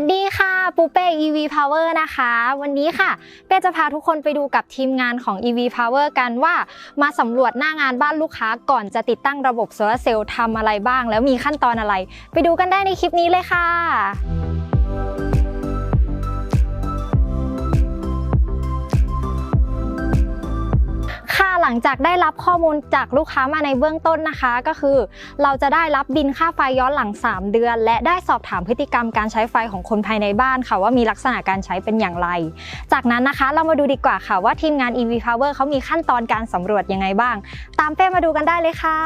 วัสดีค่ะปูเป้ EV Power นะคะ วันนี้ค่ะ เป้จะพาทุกคนไปดูกับทีมงานของ EV Power กันว่า มาสำรวจหน้างานบ้านลูกค้าก่อนจะติดตั้งระบบโซลาเซลล์ทำอะไรบ้าง แล้วมีขั้นตอนอะไร ไปดูกันได้ในคลิปนี้เลยค่ะ ลังจากได้รับข้อมูลจากลูกค้ามาในเบื้องต้นนะคะ ก็คือ เราจะได้รับบินค่าไฟย้อนหลัง 3 เดือน และได้สอบถามพฤติกรรมการใช้ไฟของคนภายในบ้านค่ะ ว่ามีลักษณะการใช้เป็นอย่างไร จากนั้นนะคะเรามาดูดีกว่าค่ะว่าทีมงาน EV Power เขามีขั้นตอนการสำรวจยังไงบ้าง ตามเป้มาดูกันได้เลยค่ะ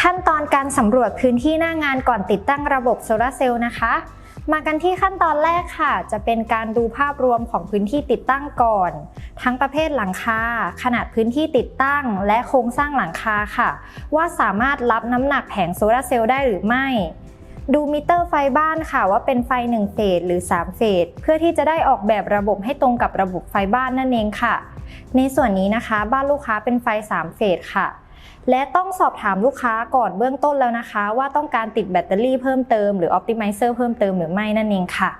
ขั้นตอนการสำรวจพื้นที่หน้างานก่อนติดตั้งระบบโซลาร์เซลล์นะคะ มากันที่ขั้นตอนแรกค่ะ จะเป็นการดูภาพรวมของพื้นที่ติดตั้งก่อน ทั้งประเภทหลังคา ขนาดพื้นที่ติดตั้ง และโครงสร้างหลังคาค่ะ ว่าสามารถรับน้ำหนักแผงโซลาร์เซลล์ได้หรือไม่ ดูมิเตอร์ไฟบ้านค่ะว่าเป็นไฟ 1 เฟสหรือ 3 เฟส เพื่อที่จะได้ออกแบบระบบให้ตรงกับระบบไฟบ้านนั่นเองค่ะ ในส่วนนี้นะคะ บ้านลูกค้าเป็นไฟ 3 เฟสค่ะ และต้องสอบถามลูกค้าก่อนเบื้องต้นแล้วนะคะ ว่าต้องการติดแบตเตอรี่เพิ่มเติมหรือออพติมิเซอร์เพิ่มเติมหรือไม่นั่นเองค่ะ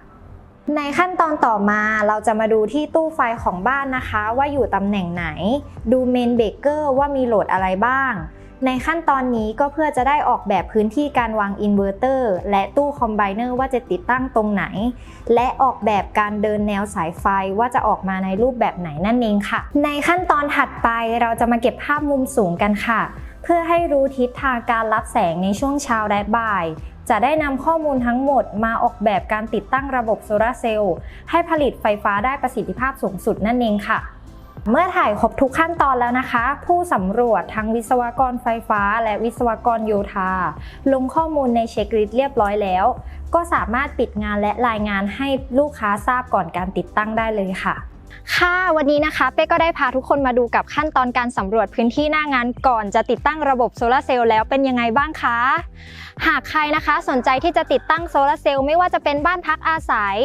ในขั้นตอนต่อมาเราจะมาดูที่ตู้ไฟของบ้านนะคะ ว่าอยู่ตำแหน่งไหน ดูเมนเบเกอร์ว่ามีโหลดอะไรบ้าง ในขั้นตอนนี้ก็เพื่อจะได้ออกแบบพื้นที่การวางอินเวอร์เตอร์และตู้คอมไบเนอร์ว่าจะติดตั้งตรงไหน และออกแบบการเดินแนวสายไฟว่าจะออกมาในรูปแบบไหนนั่นเองค่ะ ในขั้นตอนถัดไปเราจะมาเก็บภาพมุมสูงกันค่ะ เพื่อให้รู้ทิศทางการรับแสงในช่วงเช้าและบ่ายจะได้นำข้อมูลทั้งหมดมาออกแบบการติดตั้งระบบโซลาร์เซลล์ให้ผลิตไฟฟ้าได้ประสิทธิภาพสูงสุดนั่นเองค่ะ เมื่อถ่ายครบทุกขั้นตอนแล้วนะคะ ผู้สำรวจทั้งวิศวกรไฟฟ้า และวิศวกรโยธา ลงข้อมูลในเช็คลิสต์เรียบร้อยแล้ว ก็สามารถปิดงานและรายงานให้ลูกค้าทราบก่อนการติดตั้งได้เลยค่ะ ค่ะวันนี้นะคะ เป้ก็ได้พาทุกคนมาดูกับขั้นตอนการสำรวจพื้นที่หน้างานก่อนจะติดตั้งระบบโซลาร์เซลล์แล้วเป็นยังไงบ้างคะหากใครนะคะสนใจที่จะติดตั้งโซลาร์เซลล์ไม่ว่าจะเป็นบ้านพักอาศัย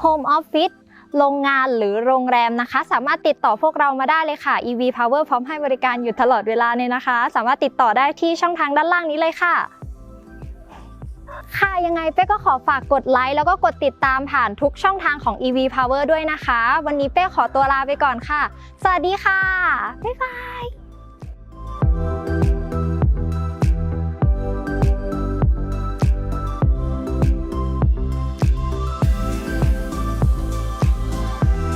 โฮมออฟฟิศ โรงงานหรือโรงแรมนะคะ สามารถติดต่อพวกเรามาได้เลยค่ะ EV Power พร้อมให้บริการอยู่ตลอดเวลาเนี่ยนะคะ สามารถติดต่อได้ที่ช่องทางด้านล่างนี้เลยค่ะค่ะยังไงเป้ก็ขอฝากกดไลค์แล้วก็กดติดตามผ่านทุกช่องทางของ EV Power ด้วยนะคะ วันนี้เป้ขอตัวลาไปก่อนค่ะ สวัสดีค่ะ บ๊ายบาย